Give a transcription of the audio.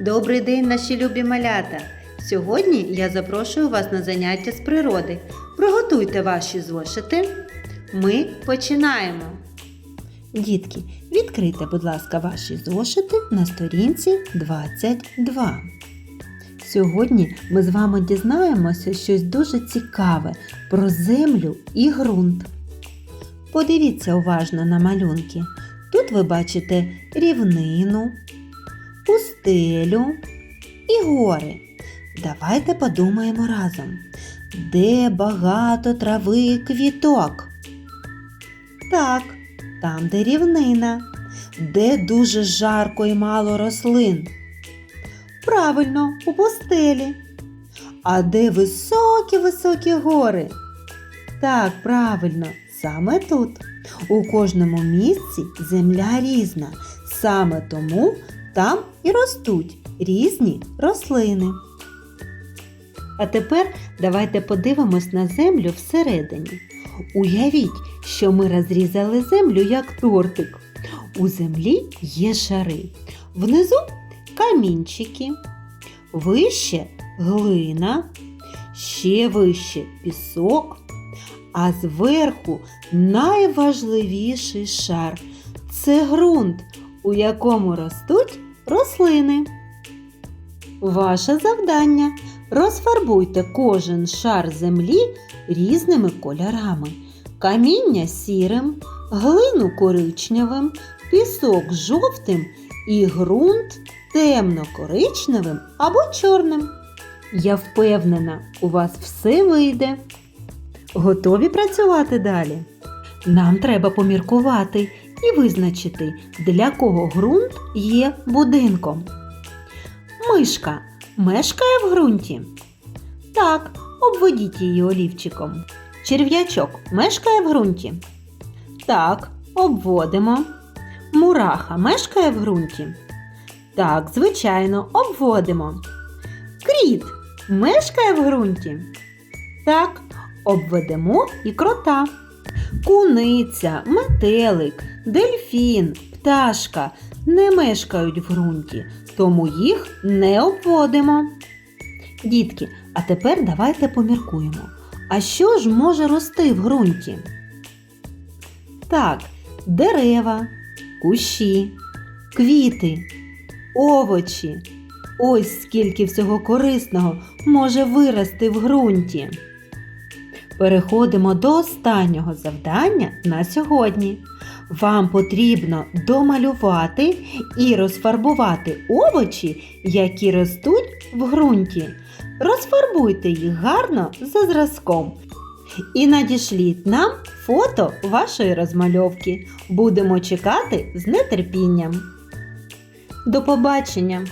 Добрий день, наші любі малята! Сьогодні я запрошую вас на заняття з природи. Приготуйте ваші зошити. Ми починаємо. Дітки, відкрийте, будь ласка, ваші зошити на сторінці 22. Сьогодні ми з вами дізнаємося щось дуже цікаве про землю і ґрунт. Подивіться уважно на малюнки. Тут ви бачите рівнину, пустелю і гори. Давайте подумаємо разом, де багато трави і квіток. Так, там, де рівнина, де дуже жарко і мало рослин. Правильно, у пустелі. А де високі-високі гори? Так, правильно, саме тут. У кожному місці земля різна. Саме тому там і ростуть різні рослини. А тепер давайте подивимось на землю всередині. Уявіть, що ми розрізали землю як тортик. У землі є шари. Внизу камінчики, вище глина, ще вище пісок, а зверху найважливіший шар це ґрунт, у якому ростуть рослини. Ваше завдання розфарбуйте кожен шар землі різними кольорами. Каміння сірим, глину коричневим, пісок жовтим і ґрунт темно-коричневим або чорним. Я впевнена, у вас все вийде. Готові працювати далі? Нам треба поміркувати і визначити, для кого ґрунт є будинком. Мишка мешкає в ґрунті? Так, обведіть її олівчиком. Черв'ячок мешкає в ґрунті? Так, обводимо. Мураха мешкає в ґрунті? Так, звичайно, обводимо. Кріт мешкає в ґрунті? Так, обведемо і крота. Куниця, метелик, дельфін, пташка не мешкають в ґрунті, тому їх не обводимо. Дітки, а тепер давайте поміркуємо. А що ж може рости в ґрунті? Так, дерева, кущі, квіти, овочі. Ось скільки всього корисного може вирости в ґрунті. Переходимо до останнього завдання на сьогодні. Вам потрібно домалювати і розфарбувати овочі, які ростуть в ґрунті. Розфарбуйте їх гарно за зразком. І надішліть нам фото вашої розмальовки. Будемо чекати з нетерпінням. До побачення!